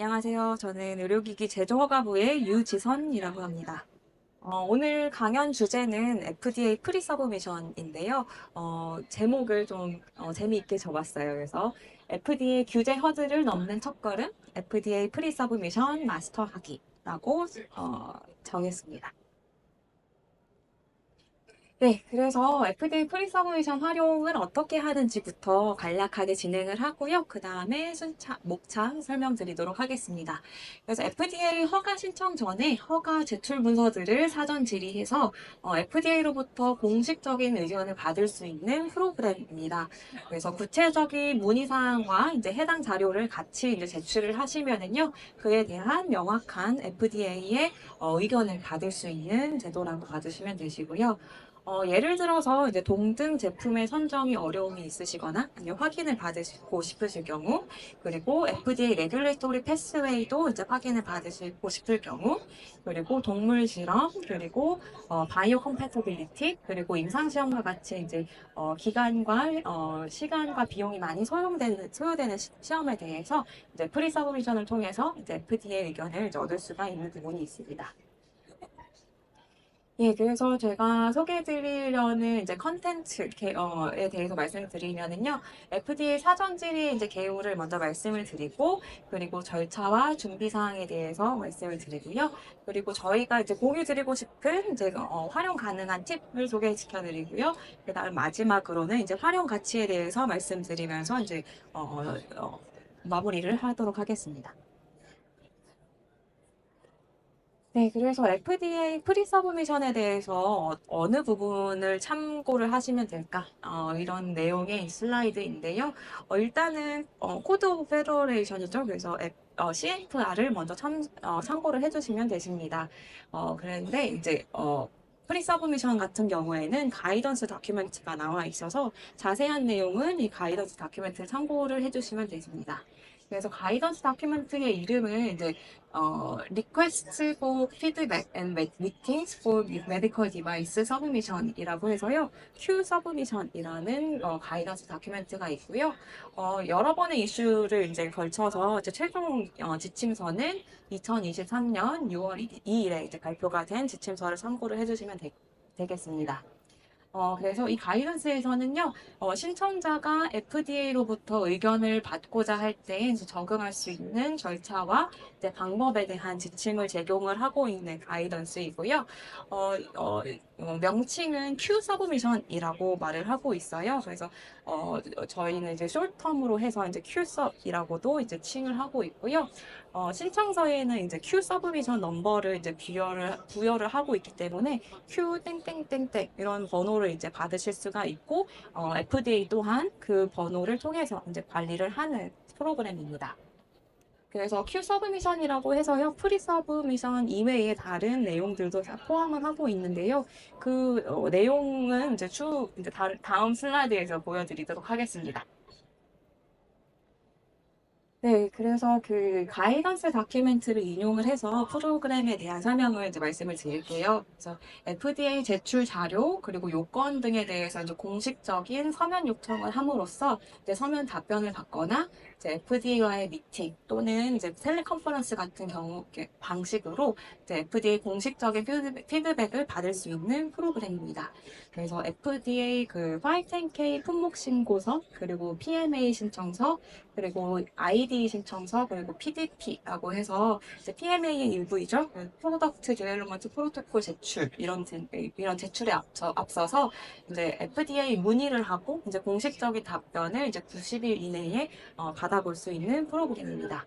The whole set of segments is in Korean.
안녕하세요. 저는 의료기기 제조허가부의 유지선이라고 합니다. 어, 오늘 강연 주제는 FDA 프리 서브미션인데요. 어, 제목을 좀 어, 재미있게 적었어요. 그래서 FDA 규제 허들을 넘는 첫걸음, FDA 프리 서브미션 마스터하기라고 어, 정했습니다. 네, 그래서 FDA 프리 서브미션 활용을 어떻게 하는지부터 간략하게 진행을 하고요. 그 다음에 순차, 목차 설명드리도록 하겠습니다. 그래서 FDA 허가 신청 전에 허가 제출 문서들을 사전 질의해서 FDA로부터 공식적인 의견을 받을 수 있는 프로그램입니다. 그래서 구체적인 문의사항과 이제 해당 자료를 같이 이제 제출을 하시면은요, 그에 대한 명확한 FDA의 의견을 받을 수 있는 제도라고 봐주시면 되시고요. 어, 예를 들어서 이제 동등 제품의 선정이 어려움이 있으시거나 아니면 확인을 받으시고 싶으실 경우 그리고 FDA 레귤레이토리 패스웨이도 이제 확인을 받으시고 싶을 경우 그리고 동물 실험 그리고 어, 바이오 컴패터빌리티 그리고 임상 시험과 같이 이제 어, 기간과 어, 시간과 비용이 많이 소요되는 소요되는 시, 시험에 대해서 이제 프리 서브미션을 통해서 이제 FDA 의견을 얻을 수가 있는 부분이 있습니다. 예, 그래서 제가 소개해드리려는 이제 컨텐츠에 대해서 말씀드리면은요, FDA 사전 질의 이제 개요를 먼저 말씀을 드리고, 그리고 절차와 준비 사항에 대해서 말씀을 드리고요. 그리고 저희가 이제 공유 드리고 싶은 이제 어, 활용 가능한 팁을 소개시켜 드리고요. 그다음 마지막으로는 이제 활용 가치에 대해서 말씀드리면서 이제 어, 어, 어, 마무리를 하도록 하겠습니다. 네, 그래서 FDA 프리 서브미션에 대해서 어, 느 부분을 참고를 하시면 될까? 어, 이런 내용의 슬라이드인데요. 어, 일단은 어, 코드 오브 페더레이션이죠. 그래서 앱, 어, CFR을 먼저 참, 어, 참고를 해주시면 되십니다. 어, 그런데 이제 어, 프리 서브미션 같은 경우에는 가이던스 다큐멘트가 나와 있어서 자세한 내용은 이 가이던스 다큐멘트를 참고를 해주시면 되십니다. 그래서 가이던스 다큐멘트의 이름은 이제 어, Request for Feedback and Meetings for Medical Device Submission이라고 해서요. Q Submission이라는 어, 가이던스 다큐멘트가 있고요. 어, 여러 번의 이슈를 이제 걸쳐서 이제 최종 어, 지침서는 2023년 6월 2일에 이제 발표가 된 지침서를 참고를 해주시면 되, 되겠습니다. 어, 그래서 이 가이던스에서는요, 어, 신청자가 FDA로부터 의견을 받고자 할 때 적응할 수 있는 절차와 이제 방법에 대한 지침을 제공을 하고 있는 가이던스이고요. 어, 어, 어, 명칭은 Q 서브미션이라고 말을 하고 있어요. 그래서 어, 저희는 이제 숄텀으로 해서 이제 Q 서이라고도 이제 칭을 하고 있고요. 어, 신청서에는 이제 Q 서브미션 넘버를 이제 부여를 부여를 하고 있기 때문에 Q 땡땡땡땡 이런 번호를 이제 받으실 수가 있고 어, FDA 또한 그 번호를 통해서 이제 관리를 하는 프로그램입니다. 그래서 Q 서브미션이라고 해서요, 프리 서브미션 이외의 다른 내용들도 다 포함을 하고 있는데요. 그 어, 내용은 이제 쭉 이제 다, 다음 슬라이드에서 보여드리도록 하겠습니다. 네, 그래서 그 가이던스 다큐멘트를 인용을 해서 프로그램에 대한 설명을 이제 말씀을 드릴게요. 그래서 FDA 제출 자료 그리고 요건 등에 대해서 이제 공식적인 서면 요청을 함으로써 이제 서면 답변을 받거나 이제 FDA와의 미팅 또는 이제 텔레컨퍼런스 같은 경우 방식으로 이제 FDA 공식적인 피드백을 받을 수 있는 프로그램입니다. 그래서 FDA 그 510K 품목 신고서 그리고 PMA 신청서 그리고 ID 신청서 그리고 PDP라고 해서 이제 PMA의 일부이죠. 프로덕트 디벨로먼트 프로토콜 제출 이런 이런 제출에 앞서 앞서서 이제 FDA 문의를 하고 이제 공식적인 답변을 이제 90일 이내에 어, 받 아볼 수 있는 프로그램입니다.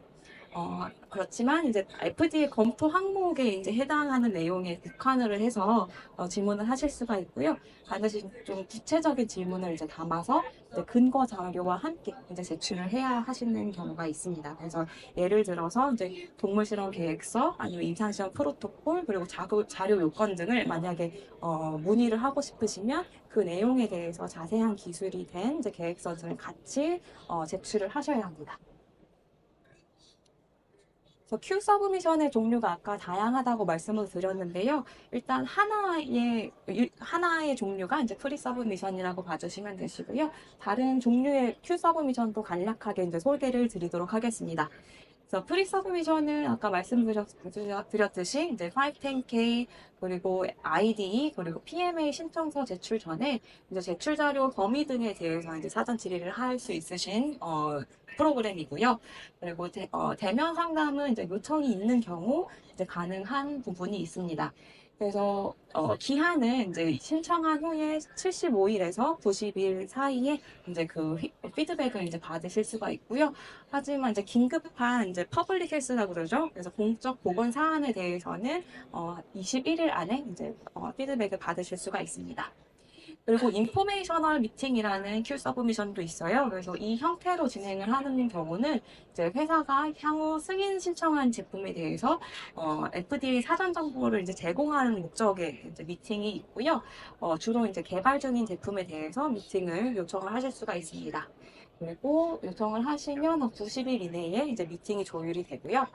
어, 그렇지만 이제 FDA 검토 항목에 이제 해당하는 내용에 국한을 해서 어, 질문을 하실 수가 있고요. 반드시 좀 구체적인 질문을 이제 담아서 이제 근거 자료와 함께 이제 제출을 해야 하시는 경우가 있습니다. 그래서 예를 들어서 이제 동물 실험 계획서 아니면 임상 시험 프로토콜 그리고 자료, 자료 요건 등을 만약에 어, 문의를 하고 싶으시면 그 내용에 대해서 자세한 기술이 된 이제 계획서 등을 같이 어, 제출을 하셔야 합니다. 큐 서브미션의 종류가 아까 다양하다고 말씀을 드렸는데요. 일단 하나의 하나의 종류가 이제 프리 서브미션이라고 봐주시면 되시고요. 다른 종류의 큐 서브미션도 간략하게 이제 소개를 드리도록 하겠습니다. 그래서 프리 서브미션은 아까 말씀드렸듯이 이제 510K 그리고 IDE 그리고 PMA 신청서 제출 전에 이제 제출 자료 범위 등에 대해서 이제 사전 질의를 할 수 있으신 어, 프로그램이고요. 그리고 대, 어, 대면 상담은 이제 요청이 있는 경우 이제 가능한 부분이 있습니다. 그래서 어, 기한은 이제 신청한 후에 75일에서 90일 사이에 이제 그 휘- 피드백을 이제 받으실 수가 있고요. 하지만 이제 긴급한 이제 퍼블릭 헬스라고 그러죠. 그래서 공적 보건 사안에 대해서는 어, 21일 안에 이제 어, 피드백을 받으실 수가 있습니다. 그리고 인포메이셔널 미팅이라는 큐 서브미션도 있어요. 그래서 이 형태로 진행을 하는 경우는 이제 회사가 향후 승인 신청한 제품에 대해서 어, FDA 사전 정보를 이제 제공하는 목적의 이제 미팅이 있고요. 어, 주로 이제 개발 중인 제품에 대해서 미팅을 요청을 하실 수가 있습니다. 그리고 요청을 하시면 90일 이내에 이제 미팅이 조율이 되고요.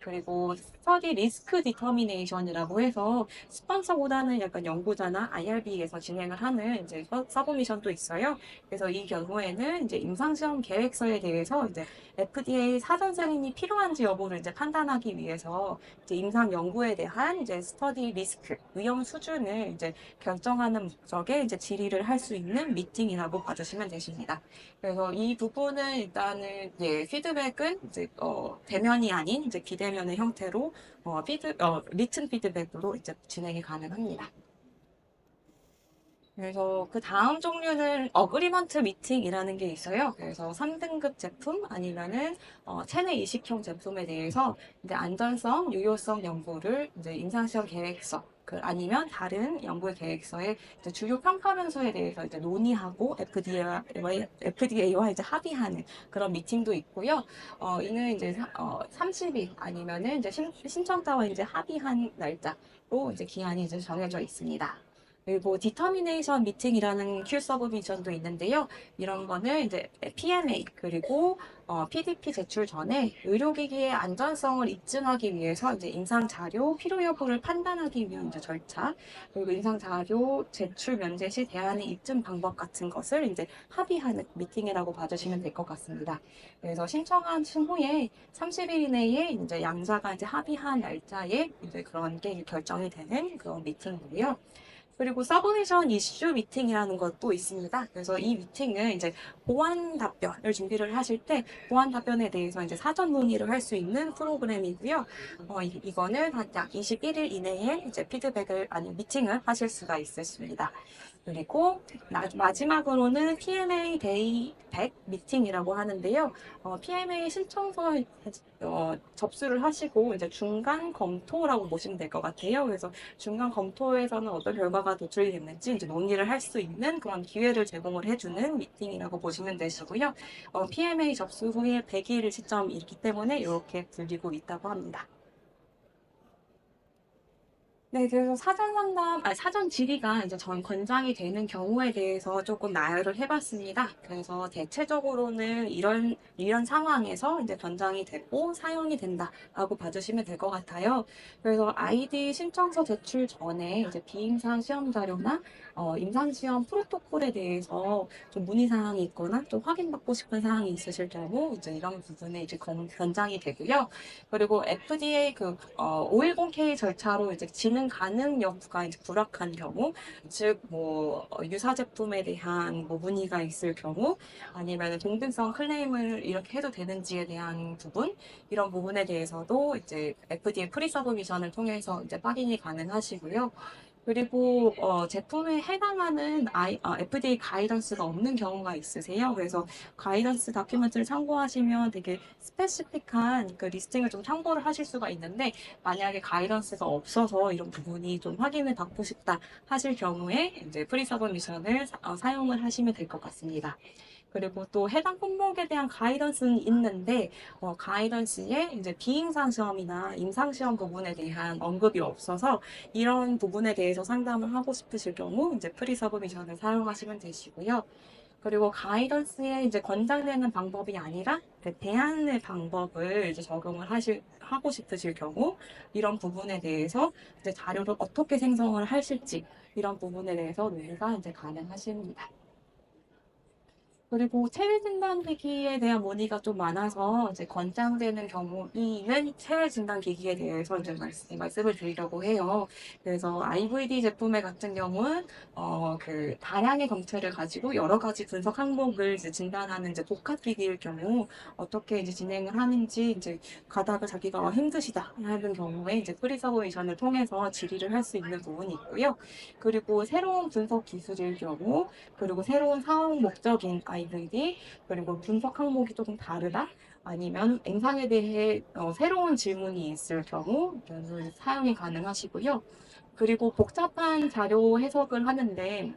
그리고 스터디 리스크 디터미네이션이라고 해서 스폰서보다는 약간 연구자나 IRB에서 진행을 하는 이제 서- 서브미션도 있어요. 그래서 이 경우에는 이제 임상시험 계획서에 대해서 이제 FDA 사전 승인이 필요한지 여부를 이제 판단하기 위해서 이제 임상 연구에 대한 이제 스터디 리스크 위험 수준을 이제 결정하는 목적의 이제 질의를 할 수 있는 미팅이라고 봐주시면 되십니다. 그래서 이 부분은 일단은 예, 피드백은 이제 어, 대면이 아닌 이제 비대 면의 형태로 어, 피드 어, 리튼 피드백으로 이제 진행이 가능합니다. 그래서 그 다음 종류는 어그리먼트 미팅이라는 게 있어요. 그래서 3등급 제품 아니면은 어, 체내 이식형 제품에 대해서 이제 안전성, 유효성 연구를 이제 임상시험 계획서 그 아니면 다른 연구 계획서의 이제 주요 평가 변수에 대해서 이제 논의하고 FDA와, FDA와 이제 합의하는 그런 미팅도 있고요. 어, 이는 이제 사- 어, 30일 아니면은 이제 신, 신청자와 이제 합의한 날짜로 이제 기한이 이제 정해져 있습니다. 그리고 디터미네이션 미팅이라는 큐 서브미션도 있는데요. 이런 거는 이제 PMA 그리고 어, PDP 제출 전에 의료기기의 안전성을 입증하기 위해서 이제 임상 자료 필요 여부를 판단하기 위한 이제 절차 그리고 임상 자료 제출 면제 시 대안의 입증 방법 같은 것을 이제 합의하는 미팅이라고 봐주시면 될 것 같습니다. 그래서 신청한 후에 30일 이내에 이제 양자가 이제 합의한 날짜에 이제 그런 게 결정이 되는 그런 미팅이고요. 그리고 서브미션 이슈 미팅이라는 것도 있습니다. 그래서 이 미팅은 이제 보안 답변을 준비를 하실 때 보안 답변에 대해서 이제 사전 논의를 할 수 있는 프로그램이고요. 어, 이, 이거는 한약 21일 이내에 이제 피드백을 아니 미팅을 하실 수가 있으십니다. 그리고 나- 마지막으로는 PMA 데이 100 미팅이라고 하는데요. 어, PMA 신청서 어, 접수를 하시고 이제 중간 검토라고 보시면 될 것 같아요. 그래서 중간 검토에서는 어떤 결과가 도출이 됐는지 이제 논의를 할 수 있는 그런 기회를 제공을 해주는 미팅이라고 보시면 되시고요. 어, PMA 접수 후에 100일 시점이기 때문에 이렇게 불리고 있다고 합니다. 네, 그래서 사전 상담, 아, 사전 질의가 이제 전 권장이 되는 경우에 대해서 조금 나열을 해봤습니다. 그래서 대체적으로는 이런, 이런 상황에서 이제 권장이 되고 사용이 된다라고 봐주시면 될 것 같아요. 그래서 아이디 신청서 제출 전에 이제 비임상 시험 자료나 어, 임상 시험 프로토콜에 대해서 좀 문의사항이 있거나 좀 확인받고 싶은 사항이 있으실 경우 이제 이런 부분에 이제 권- 권장이 되고요. 그리고 FDA 그 어, 510K 절차로 이제 진행 가능 여부가 이제 불확한 경우, 즉 뭐 유사 제품에 대한 뭐 문의가 있을 경우, 아니면 동등성 클레임을 이렇게 해도 되는지에 대한 부분, 이런 부분에 대해서도 이제 FDA 프리 서브미션을 통해서 이제 확인이 가능하시고요. 그리고 어, 제품에 해당하는 I, 어, FDA 가이던스가 없는 경우가 있으세요. 그래서 가이던스 다큐멘트를 참고하시면 되게 스페시픽한 그 리스팅을 좀 참고를 하실 수가 있는데 만약에 가이던스가 없어서 이런 부분이 좀 확인을 받고 싶다 하실 경우에 이제 프리 서브 미션을 사- 어, 사용을 하시면 될 것 같습니다. 그리고 또 해당 품목에 대한 가이던스는 있는데 어, 가이던스에 이제 비임상 시험이나 임상 시험 부분에 대한 언급이 없어서 이런 부분에 대해서 상담을 하고 싶으실 경우 이제 프리 서브미션을 사용하시면 되시고요. 그리고 가이던스에 이제 권장되는 방법이 아니라 그 대안의 방법을 이제 적용을 하실 하고 싶으실 경우 이런 부분에 대해서 이제 자료를 어떻게 생성을 하실지 이런 부분에 대해서 논의가 이제 가능하십니다. 그리고 체외 진단 기기에 대한 문의가 좀 많아서 이제 권장되는 경우에는 체외 진단 기기에 대해서 이제 말씀, 말씀 을 드리려고 해요. 그래서 IVD 제품의 같은 경우는 어, 그 다량의 검체를 가지고 여러 가지 분석 항목을 이제 진단하는 이제 복합 기기일 경우 어떻게 이제 진행을 하는지 이제 가다가 자기가 힘드시다 하는 경우에 이제 프리서브미션을 통해서 질의를 할 수 있는 부분이 있고요. 그리고 새로운 분석 기술일 경우 그리고 새로운 사용 목적인 IVD 그리고 분석 항목이 조금 다르다 아니면 앵상에 대해 어, 새로운 질문이 있을 경우 이거는 사용이 가능하시고요. 그리고 복잡한 자료 해석을 하는데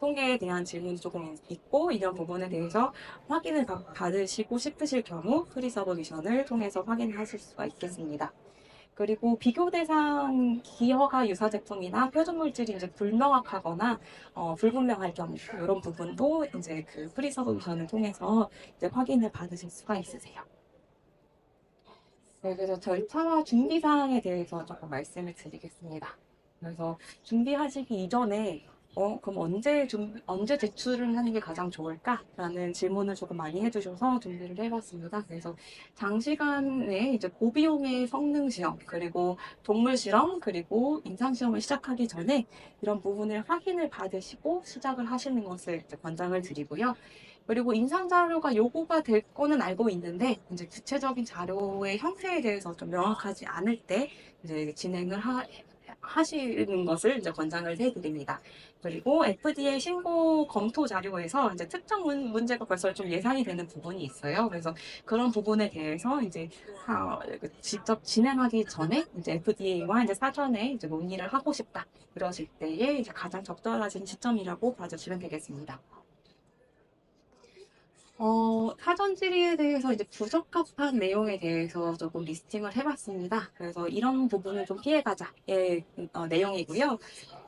통계에 대한 질문이 조금 있고 이런 부분에 대해서 확인을 받- 받으시고 싶으실 경우 프리서브미션을 통해서 확인하실 수가 있겠습니다. 그리고 비교 대상 기허가 유사 제품이나 표준 물질이 이제 불명확하거나 어, 불분명할 경우 이런 부분도 이제 그 프리서브미션을 통해서 이제 확인을 받으실 수가 있으세요. 네, 그래서 절차와 준비 사항에 대해서 조금 말씀을 드리겠습니다. 그래서 준비하시기 이전에 어, 그럼 언제 좀, 언제 제출을 하는 게 가장 좋을까? 라는 질문을 조금 많이 해주셔서 준비를 해봤습니다. 그래서 장시간에 이제 고비용의 성능 시험, 그리고 동물 실험, 그리고 임상 시험을 시작하기 전에 이런 부분을 확인을 받으시고 시작을 하시는 것을 권장을 드리고요. 그리고 임상 자료가 요구가 될 거는 알고 있는데 이제 구체적인 자료의 형태에 대해서 좀 명확하지 않을 때 이제 진행을 하, 하시는 것을 이제 권장을 해드립니다. 그리고 FDA 신고 검토 자료에서 이제 특정 문, 문제가 벌써 좀 예상이 되는 부분이 있어요. 그래서 그런 부분에 대해서 이제 하- 직접 진행하기 전에 이제 FDA와 이제 사전에 이제 논의를 하고 싶다. 그러실 때에 이제 가장 적절하신 시점이라고 봐주시면 되겠습니다. 어, 사전 질의에 대해서 이제 부적합한 내용에 대해서 조금 리스팅을 해봤습니다. 그래서 이런 부분을 좀 피해가자의 어, 내용이고요.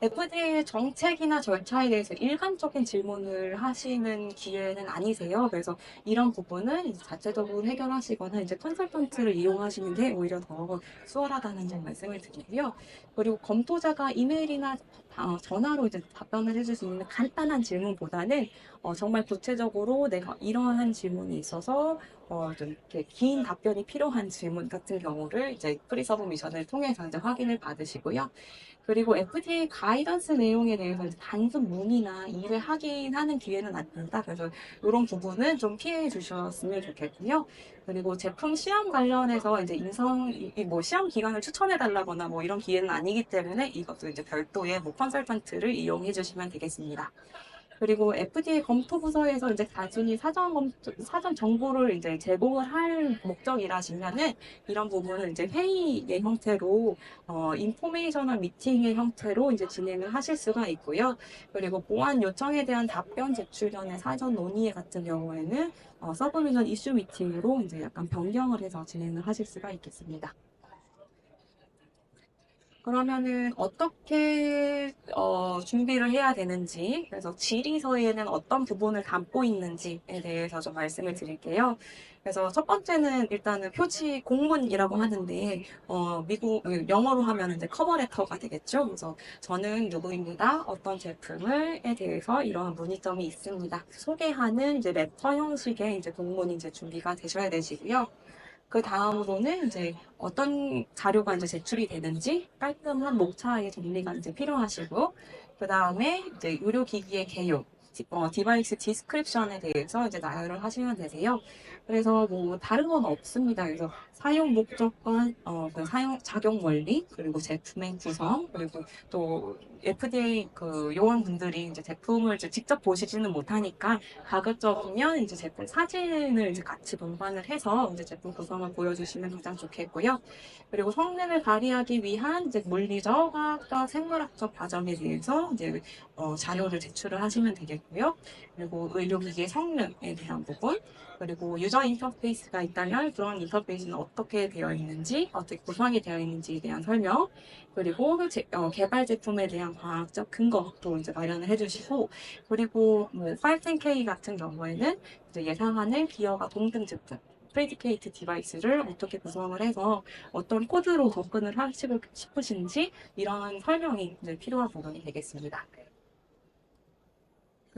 FDA의 정책이나 절차에 대해서 일관적인 질문을 하시는 기회는 아니세요. 그래서 이런 부분은 자체적으로 해결하시거나 이제 컨설턴트를 이용하시는 게 오히려 더 수월하다는 점 말씀을 드리고요. 그리고 검토자가 이메일이나 어, 전화로 이제 답변을 해줄 수 있는 간단한 질문보다는 어, 정말 구체적으로 내가 이러한 질문이 있어서 어, 좀 이렇게 긴 답변이 필요한 질문 같은 경우를 이제 프리서브미션을 통해서 이제 확인을 받으시고요. 그리고 FDA 가이던스 내용에 대해서 이제 단순 문의나 일을 확인하는 기회는 안 된다. 그래서 이런 부분은 좀 피해 주셨으면 좋겠고요. 그리고 제품 시험 관련해서 이제 인성, 이- 이뭐 시험 기간을 추천해 달라거나 뭐 이런 기회는 아니기 때문에 이것도 이제 별도의 뭐 컨설턴트를 이용해 주시면 되겠습니다. 그리고 FDA 검토 부서에서 이제 단순히 사전 검토, 사전 정보를 이제 제공을 할 목적이라시면은 이런 부분은 이제 회의의 형태로 어, 인포메이셔널 미팅의 형태로 이제 진행을 하실 수가 있고요. 그리고 보안 요청에 대한 답변 제출 전에 사전 논의 같은 경우에는 어, 서브미션 이슈 미팅으로 이제 약간 변경을 해서 진행을 하실 수가 있겠습니다. 그러면은 어떻게 어, 준비를 해야 되는지, 그래서 질의서에는 어떤 부분을 담고 있는지에 대해서 좀 말씀을 드릴게요. 그래서 첫 번째는 일단은 표지 공문이라고 하는데, 어, 미국, 영어로 하면 이제 커버레터가 되겠죠. 그래서 저는 누구입니다. 어떤 제품을에 대해서 이러한 문의점이 있습니다. 소개하는 이제 레터 형식의 이제 공문이 이제 준비가 되셔야 되시고요. 그 다음으로는 이제 어떤 자료가 이제 제출이 되는지 깔끔한 목차의 정리가 이제 필요하시고, 그 다음에 이제 의료 기기의 개요, 디, 어, 디바이스 디스크립션에 대해서 이제 나열을 하시면 되세요. 그래서 뭐 다른 건 없습니다. 그래서 사용 목적과 어, 그 사용 작용 원리 그리고 제품의 구성 그리고 또 FDA 그 요원분들이 이제 제품을 이제 직접 보시지는 못하니까 가급적이면 이제 제품 사진을 이제 같이 동반을 해서 이제 제품 구성을 보여주시면 가장 좋겠고요. 그리고 성능을 발휘하기 위한 이제 물리적, 화학적, 생물학적 과정에 대해서 이제 어, 자료를 제출을 하시면 되겠고요. 그리고 의료기기의 성능에 대한 부분, 그리고 유저 인터페이스가 있다면 그런 인터페이스는 어떻게 되어 있는지, 어떻게 구성이 되어 있는지에 대한 설명, 그리고 제- 어, 개발 제품에 대한 과학적 근거도 이제 마련을 해주시고, 그리고 뭐 510K 같은 경우에는 이제 예상하는 기어가 동등 제품, 프레디케이트 디바이스를 어떻게 구성을 해서 어떤 코드로 접근을 하시고 싶으신지 이런 설명이 필요한 부분이 되겠습니다.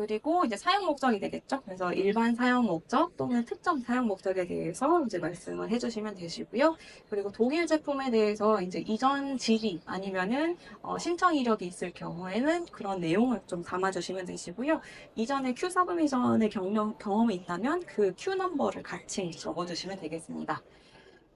그리고 이제 사용 목적이 되겠죠. 그래서 일반 사용 목적 또는 특정 사용 목적에 대해서 이제 말씀을 해주시면 되시고요. 그리고 독일 제품에 대해서 이제 이전 질의 아니면은 어, 신청 이력이 있을 경우에는 그런 내용을 좀 담아주시면 되시고요. 이전에 Q 서브미션의 경험, 경험이 있다면 그 Q 넘버를 같이 적어주시면 되겠습니다.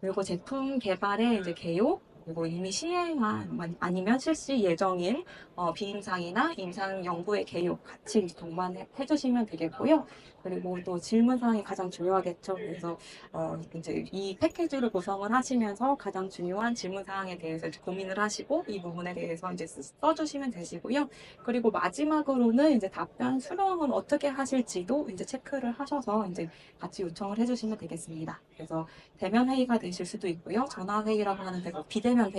그리고 제품 개발의 이제 개요, 그리고 이미 시행한 만- 아니면 실시 예정일 어, 비임상이나 임상 연구의 개요 같이 동반해 주시면 되겠고요. 그리고 또 질문 사항이 가장 중요하겠죠. 그래서 어, 이제 이 패키지를 구성을 하시면서 가장 중요한 질문 사항에 대해서 고민을 하시고 이 부분에 대해서 이제 쓰- 써주시면 되시고요. 그리고 마지막으로는 이제 답변 수령은 어떻게 하실지도 이제 체크를 하셔서 이제 같이 요청을 해주시면 되겠습니다. 그래서 대면 회의가 되실 수도 있고요. 전화 회의라고 하는데 뭐 비대면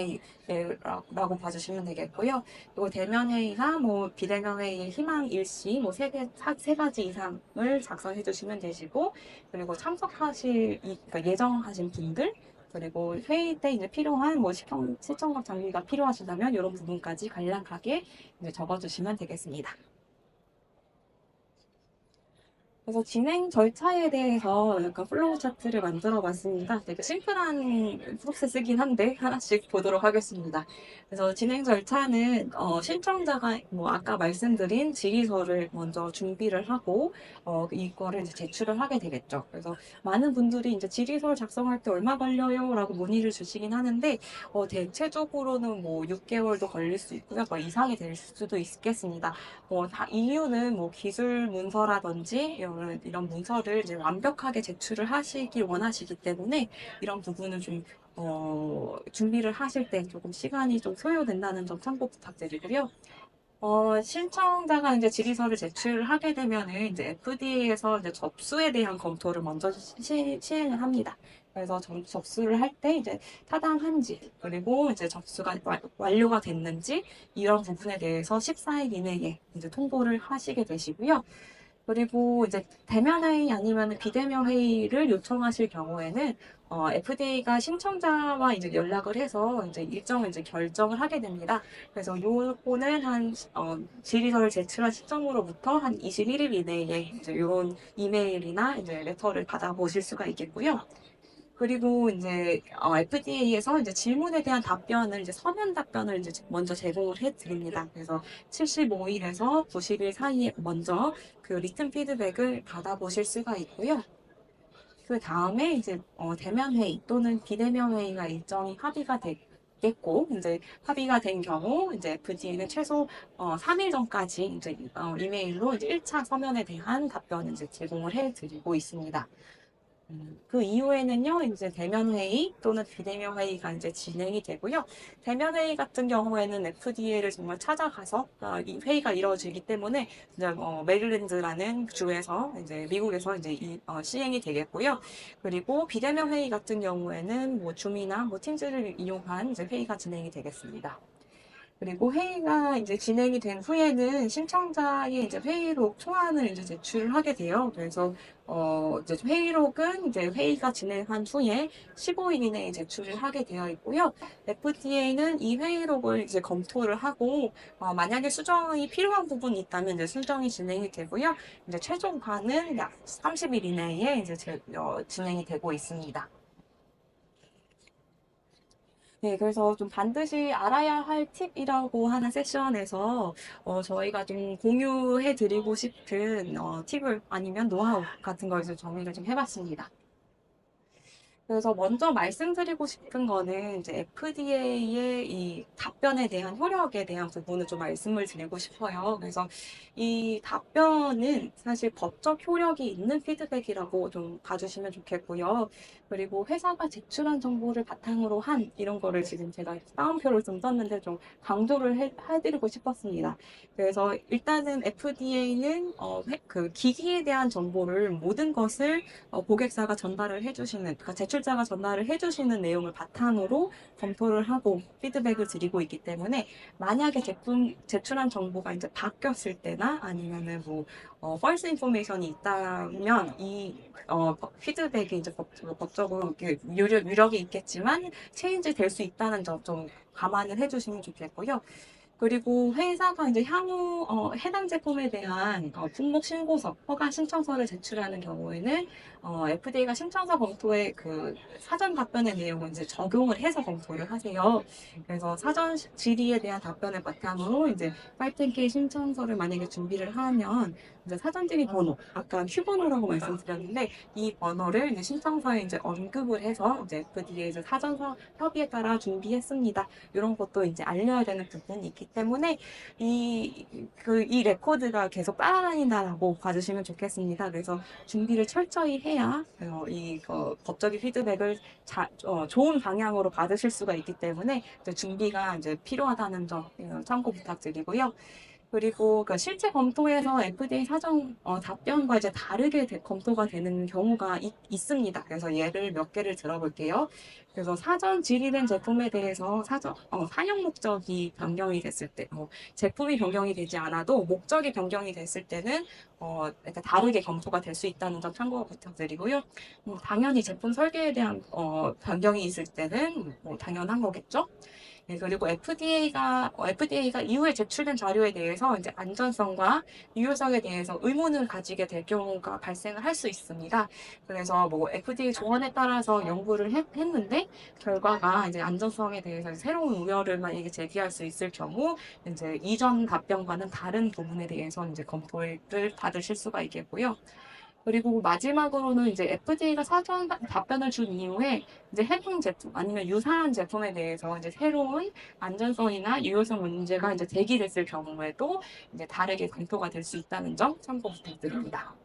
회의라고 봐주시면 되겠고요. 그리고 대면 회의나 뭐 비대면 회의의 희망 일시 뭐 세 개 세 가지 이상을 작성해 주시면 되시고 그리고 참석하실 이- 그러니까 예정하신 분들 그리고 회의 때 이제 필요한 뭐 시청, 시청각 장비가 필요하시다면 이런 부분까지 간략하게 이제 적어주시면 되겠습니다. 그래서 진행 절차에 대해서 약간 플로우 차트를 만들어 봤습니다. 되게 심플한 프로세스긴 한데 하나씩 보도록 하겠습니다. 그래서 진행 절차는 어, 신청자가 뭐 아까 말씀드린 질의서를 먼저 준비를 하고 어, 이거를 이제 제출을 하게 되겠죠. 그래서 많은 분들이 이제 질의서를 작성할 때 얼마 걸려요? 라고 문의를 주시긴 하는데 어, 대체적으로는 뭐 6개월도 걸릴 수 있고요. 더 이상이 될 수도 있겠습니다. 뭐 다 이유는 뭐 기술 문서라든지 이런, 이런 문서를 이제 완벽하게 제출을 하시길 원하시기 때문에 이런 부분은 좀 어, 준비를 하실 때 조금 시간이 좀 소요된다는 점 참고 부탁드리고요. 어, 신청자가 이제 질의서를 제출하게 되면은 이제 FDA에서 이제 접수에 대한 검토를 먼저 시, 시행을 합니다. 그래서 점- 접수를 할 때 이제 타당한지 그리고 이제 접수가 와- 완료가 됐는지 이런 부분에 대해서 14일 이내에 이제 통보를 하시게 되시고요. 그리고 이제 대면 회의 아니면 비대면 회의를 요청하실 경우에는 어, FDA가 신청자와 이제 연락을 해서 이제 일정을 이제 결정을 하게 됩니다. 그래서 요거는 한 어, 질의서를 제출한 시점으로부터 한 21일 이내에 이제 이런 이메일이나 이제 레터를 받아보실 수가 있겠고요. 그리고 이제 어, FDA에서 이제 질문에 대한 답변을 이제 서면 답변을 이제 먼저 제공을 해 드립니다. 그래서 75일에서 90일 사이에 먼저 그 리튼 피드백을 받아보실 수가 있고요. 그 다음에 이제 어, 대면 회의 또는 비대면 회의가 일정이 합의가 되겠고 이제 합의가 된 경우 이제 FDA는 최소 어, 3일 전까지 이제 어, 이메일로 이제 1차 서면에 대한 답변을 이제 제공을 해 드리고 있습니다. 음, 그 이후에는요, 이제 대면 회의 또는 비대면 회의가 이제 진행이 되고요. 대면 회의 같은 경우에는 FDA를 정말 찾아가서 어, 이 회의가 이루어지기 때문에 이제 어, 메릴랜드라는 주에서 이제 미국에서 이제 이, 어, 시행이 되겠고요. 그리고 비대면 회의 같은 경우에는 뭐 줌이나 뭐 팀즈를 이용한 이제 회의가 진행이 되겠습니다. 그리고 회의가 이제 진행이 된 후에는 신청자의 이제 회의록 초안을 이제 제출을 하게 돼요. 그래서 어 이제 회의록은 이제 회의가 진행한 후에 15일 이내에 제출을 하게 되어 있고요. FDA는 이 회의록을 이제 검토를 하고 어 만약에 수정이 필요한 부분이 있다면 이제 수정이 진행이 되고요. 이제 최종화는 약 30일 이내에 이제 제- 어, 진행이 되고 있습니다. 네, 그래서 좀 반드시 알아야 할 팁이라고 하는 세션에서 어, 저희가 좀 공유해 드리고 싶은 어, 팁을 아니면 노하우 같은 걸 좀 정리를 좀 해봤습니다. 그래서 먼저 말씀드리고 싶은 거는 이제 FDA의 이 답변에 대한 효력에 대한 부분을 좀 말씀을 드리고 싶어요. 그래서 이 답변은 사실 법적 효력이 있는 피드백이라고 좀 봐주시면 좋겠고요. 그리고 회사가 제출한 정보를 바탕으로 한 이런 거를 지금 제가 따옴표를 좀 썼는데 좀 강조를 해, 해드리고 싶었습니다. 그래서 일단은 FDA는 어, 회- 그 기기에 대한 정보를 모든 것을 어, 고객사가 전달을 해주시는, 그러니까 제출 자가 전달을 해주시는 내용을 바탕으로 검토를 하고 피드백을 드리고 있기 때문에 만약에 제품 제출한 정보가 이제 바뀌었을 때나 아니면은 뭐 어, false information이 있다면 이 어, 법- 피드백이 이제 법, 법적으로 이렇게 유력, 유력이 있겠지만 체인지 될 수 있다는 점 좀 감안을 해주시면 좋겠고요. 그리고 회사가 이제 향후 어, 해당 제품에 대한 어, 품목 신고서, 허가 신청서를 제출하는 경우에는 어, FDA가 신청서 검토에 그 사전 답변의 내용을 이제 적용을 해서 검토를 하세요. 그래서 사전 시- 질의에 대한 답변을 바탕으로 이제 510K 신청서를 만약에 준비를 하면 이제 사전 질의 번호, 아까 휴번호라고 말씀드렸는데 이 번호를 이제 신청서에 이제 언급을 해서 이제 FDA에서 사전서 협의에 따라 준비했습니다. 이런 것도 이제 알려야 되는 부분이 있기 때문에 이, 그, 이 레코드가 계속 따라다닌다라고 봐주시면 좋겠습니다. 그래서 준비를 철저히 해야, 어, 이, 어, 법적인 피드백을 자, 어, 좋은 방향으로 받으실 수가 있기 때문에 이제 준비가 이제 필요하다는 점 어, 참고 부탁드리고요. 그리고 그 실제 검토에서 FDA 사정 어, 답변과 이제 다르게 되- 검토가 되는 경우가 있, 있습니다. 그래서 예를 몇 개를 들어볼게요. 그래서 사전 질의된 제품에 대해서 사전 어, 사용 목적이 변경이 됐을 때, 뭐 제품이 변경이 되지 않아도 목적이 변경이 됐을 때는 어, 약간 다르게 검토가 될 수 있다는 점 참고 부탁드리고요. 음, 당연히 제품 설계에 대한 어, 변경이 있을 때는 뭐 당연한 거겠죠. 네, 그리고 FDA가 FDA가 이후에 제출된 자료에 대해서 이제 안전성과 유효성에 대해서 의문을 가지게 될 경우가 발생을 할 수 있습니다. 그래서 뭐 FDA 조언에 따라서 연구를 했, 했는데 결과가 이제 안전성에 대해서 새로운 우려를 만약에 제기할 수 있을 경우 이제 이전 답변과는 다른 부분에 대해서 이제 검토를 받으실 수가 있겠고요. 그리고 마지막으로는 이제 FDA가 사전 다- 답변을 준 이후에 이제 해당 제품 아니면 유사한 제품에 대해서 이제 새로운 안전성이나 유효성 문제가 이제 제기됐을 경우에도 이제 다르게 검토가 될 수 있다는 점 참고 부탁드립니다.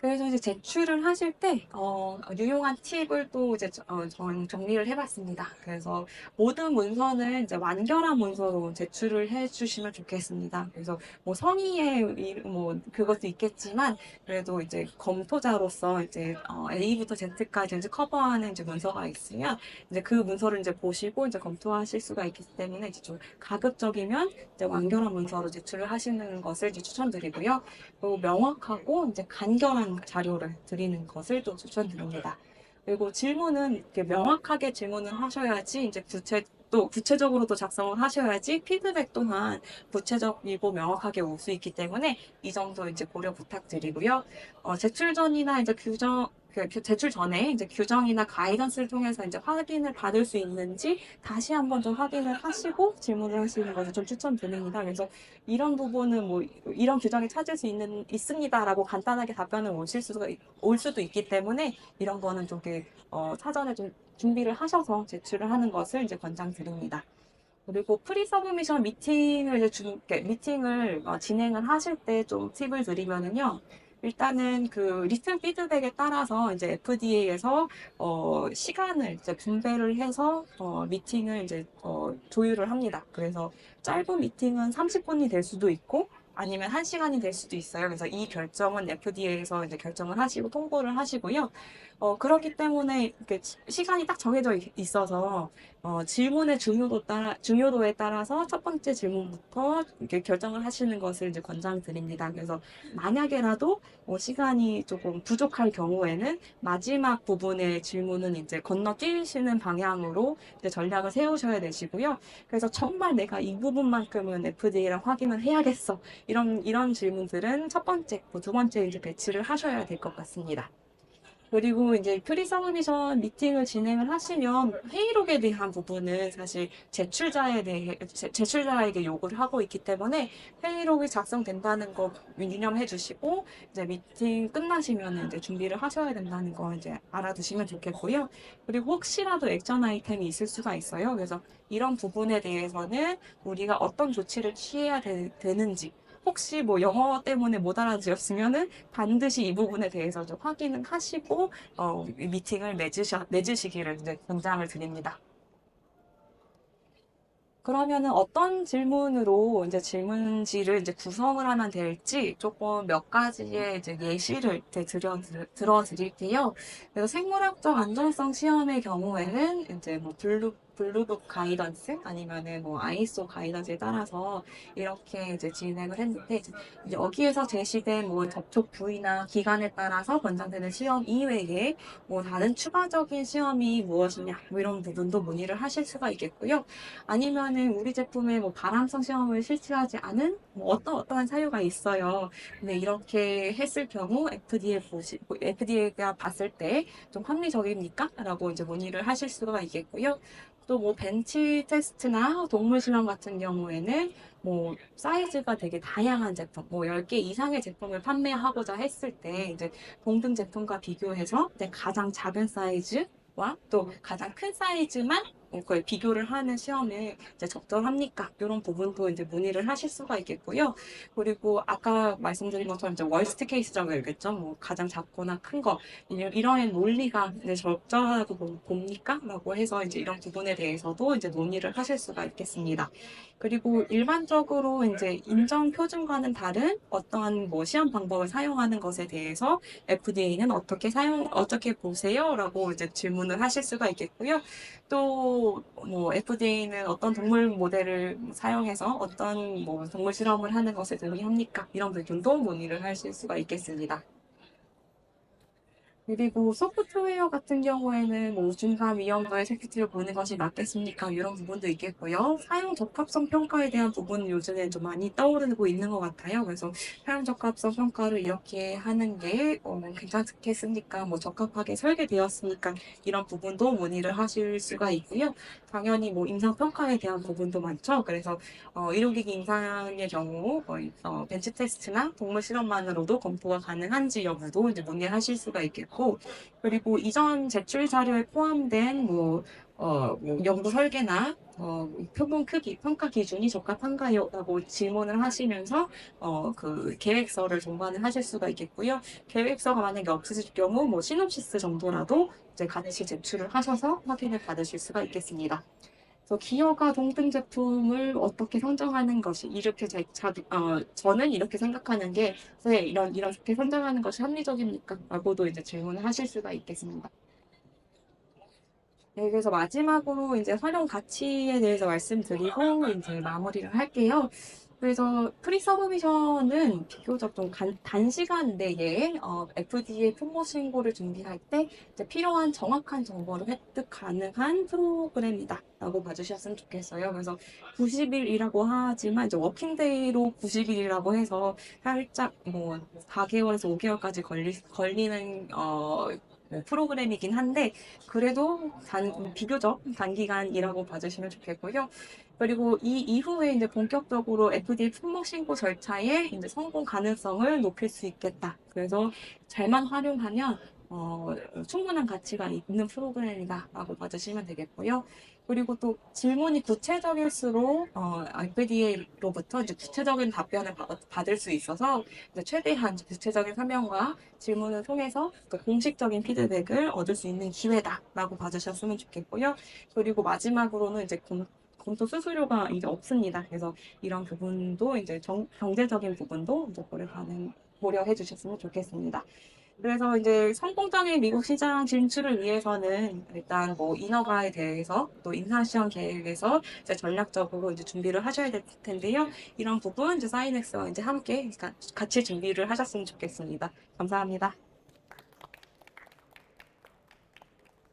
그래서 이제 제출을 하실 때, 어, 유용한 팁을 또 이제 저- 어, 정, 정리를 해봤습니다. 그래서 모든 문서는 이제 완결한 문서로 제출을 해주시면 좋겠습니다. 그래서 뭐 성의의 이- 뭐 그것도 있겠지만, 그래도 이제 검토자로서 이제 어, A부터 Z까지 이제 커버하는 이제 문서가 있으면, 이제 그 문서를 이제 보시고 이제 검토하실 수가 있기 때문에 이제 좀 가급적이면 이제 완결한 문서로 제출을 하시는 것을 이제 추천드리고요. 그리고 명확하고 이제 간결한 자료를 드리는 것을 또 추천드립니다. 그리고 질문은 이렇게 명확하게 질문을 하셔야지 이제 구체 또 구체적으로도 작성을 하셔야지 피드백 또한 구체적이고 명확하게 올 수 있기 때문에 이 점도 이제 고려 부탁드리고요. 어, 제출 전이나 이제 규정 그 규- 제출 전에 이제 규정이나 가이던스를 통해서 이제 확인을 받을 수 있는지 다시 한번 좀 확인을 하시고 질문을 하시는 것을 좀 추천드립니다. 그래서 이런 부분은 뭐 이런 규정이 찾을 수 있는 있습니다라고 간단하게 답변을 오실 수가 있- 올 수도 있기 때문에 이런 거는 좀 이렇게 어, 사전에 좀 준비를 하셔서 제출을 하는 것을 이제 권장드립니다. 그리고 프리 서브미션 미팅을 이제 주, 미팅을 어, 진행을 하실 때 좀 팁을 드리면은요. 일단은 그 리튼 피드백에 따라서 이제 FDA에서 어, 시간을 이제 분배를 해서 어, 미팅을 이제 어, 조율을 합니다. 그래서 짧은 미팅은 30분이 될 수도 있고 아니면 1시간이 될 수도 있어요. 그래서 이 결정은 FDA에서 이제 결정을 하시고 통보를 하시고요. 어, 그렇기 때문에 이렇게 시- 시간이 딱 정해져 있- 있어서 어, 질문의 중요도 따라, 중요도에 따라서 첫 번째 질문부터 이렇게 결정을 하시는 것을 이제 권장드립니다. 그래서 만약에라도 어, 시간이 조금 부족할 경우에는 마지막 부분의 질문은 이제 건너뛰시는 방향으로 이제 전략을 세우셔야 되시고요. 그래서 정말 내가 이 부분만큼은 FDA랑 확인을 해야겠어. 이런, 이런 질문들은 첫 번째, 뭐두 번째 이제 배치를 하셔야 될 것 같습니다. 그리고 이제 프리 서브미션 미팅을 진행을 하시면 회의록에 대한 부분은 사실 제출자에 대해 제- 제출자에게 요구를 하고 있기 때문에 회의록이 작성된다는 거 유념해 주시고 이제 미팅 끝나시면 이제 준비를 하셔야 된다는 거 이제 알아두시면 좋겠고요. 그리고 혹시라도 액션 아이템이 있을 수가 있어요. 그래서 이런 부분에 대해서는 우리가 어떤 조치를 취해야 되, 되는지 혹시 뭐 영어 때문에 못 알아들었으면은 반드시 이 부분에 대해서 좀 확인을 하시고 어, 이 미팅을 맺으셔, 맺으시기를 이제 권장을 드립니다. 그러면은 어떤 질문으로 이제 질문지를 이제 구성을 하면 될지 조금 몇 가지의 이제 예시를 이제 들어, 들어 드릴게요. 그래서 생물학적 안전성 시험의 경우에는 이제 뭐 블루, 블루북 가이던스 아니면은 뭐 아이소 가이던스에 따라서 이렇게 이제 진행을 했는데 이제 여기에서 제시된 뭐 접촉 부위나 기간에 따라서 권장되는 시험 이외에 뭐 다른 추가적인 시험이 무엇이냐 뭐 이런 부분도 문의를 하실 수가 있겠고요. 아니면은 우리 제품에 뭐 바람성 시험을 실시하지 않은 뭐 어떤 어떠한 사유가 있어요. 근데 이렇게 했을 경우 FDA 보시 FDA가 봤을 때 좀 합리적입니까? 라고 이제 문의를 하실 수가 있겠고요. 또 뭐 벤치 테스트나 동물 실험 같은 경우에는 뭐 사이즈가 되게 다양한 제품, 뭐 10개 이상의 제품을 판매하고자 했을 때 이제 동등 제품과 비교해서 이제 가장 작은 사이즈와 또 가장 큰 사이즈만 그걸 비교를 하는 시험에 이제 적절합니까? 이런 부분도 이제 문의를 하실 수가 있겠고요. 그리고 아까 말씀드린 것처럼 이제 월스트 케이스라고 얘기했죠. 뭐 가장 작거나 큰 거, 이런 논리가 이제 적절하다고 보- 봅니까? 라고 해서 이제 이런 부분에 대해서도 이제 논의를 하실 수가 있겠습니다. 그리고 일반적으로 이제 인정 표준과는 다른 어떠한 뭐 시험 방법을 사용하는 것에 대해서 FDA는 어떻게 사용, 어떻게 보세요? 라고 이제 질문을 하실 수가 있겠고요. 또뭐 FDA는 어떤 동물 모델을 사용해서 어떤 뭐 동물 실험을 하는 것에 동의합니까? 이런 부분도 문의를 하실 수가 있겠습니다. 그리고 소프트웨어 같은 경우에는 뭐 중간 위험도의 세큐리티를 보는 것이 맞겠습니까? 이런 부분도 있겠고요. 사용 적합성 평가에 대한 부분은 요즘에 좀 많이 떠오르고 있는 것 같아요. 그래서 사용 적합성 평가를 이렇게 하는 게 어, 뭐 괜찮겠습니까? 뭐 적합하게 설계되었습니까? 이런 부분도 문의를 하실 수가 있고요. 당연히 뭐 임상 평가에 대한 부분도 많죠. 그래서 어, 의료기기 임상의 경우 어, 어, 벤치 테스트나 동물 실험만으로도 검토가 가능한지 여부도 이제 문의하실 수가 있겠고 그리고 이전 제출 자료에 포함된 뭐, 어, 뭐 연구 설계나 어, 표본 크기 평가 기준이 적합한가요? 라고 질문을 하시면서 어, 그 계획서를 동반을 하실 수가 있겠고요. 계획서가 만약에 없으실 경우 뭐 시놉시스 정도라도 이제 같이 제출을 하셔서 확인을 받으실 수가 있겠습니다. 그래서 기업과 동등 제품을 어떻게 선정하는 것이 이렇게 자, 자, 어, 저는 이렇게 생각하는 게 네, 이런 이렇게 선정하는 것이 합리적입니까? 라고도 이제 질문을 하실 수가 있겠습니다. 네, 그래서 마지막으로 이제 활용 가치에 대해서 말씀드리고 이제 마무리를 할게요. 그래서 프리 서브미션은 비교적 좀 간- 단시간 내에 어, FDA 품목 신고를 준비할 때 이제 필요한 정확한 정보를 획득 가능한 프로그램이다. 라고 봐주셨으면 좋겠어요. 그래서 90일이라고 하지만 이제 워킹데이로 90일이라고 해서 살짝 뭐 4개월에서 5개월까지 걸리, 걸리는 어, 뭐 프로그램이긴 한데 그래도 단, 비교적 단기간이라고 봐주시면 좋겠고요. 그리고 이 이후에 이제 본격적으로 FDA 품목 신고 절차에 이제 성공 가능성을 높일 수 있겠다. 그래서 잘만 활용하면 어, 충분한 가치가 있는 프로그램이다라고 봐주시면 되겠고요. 그리고 또 질문이 구체적일수록 어, FDA로부터 이제 구체적인 답변을 받- 받을 수 있어서 최대한 구체적인 설명과 질문을 통해서 그 공식적인 피드백을 얻을 수 있는 기회다라고 봐주셨으면 좋겠고요. 그리고 마지막으로는 이제 검, 검토 수수료가 이제 없습니다. 그래서 이런 부분도 이제 정, 경제적인 부분도 이제 고려 가능, 고려해 주셨으면 좋겠습니다. 그래서 이제 성공적인 미국 시장 진출을 위해서는 일단 뭐 인허가에 대해서 또 인사시험 계획에서 이제 전략적으로 이제 준비를 하셔야 될 텐데요. 이런 부분 이제 사이넥스와 이제 함께 같이 준비를 하셨으면 좋겠습니다. 감사합니다.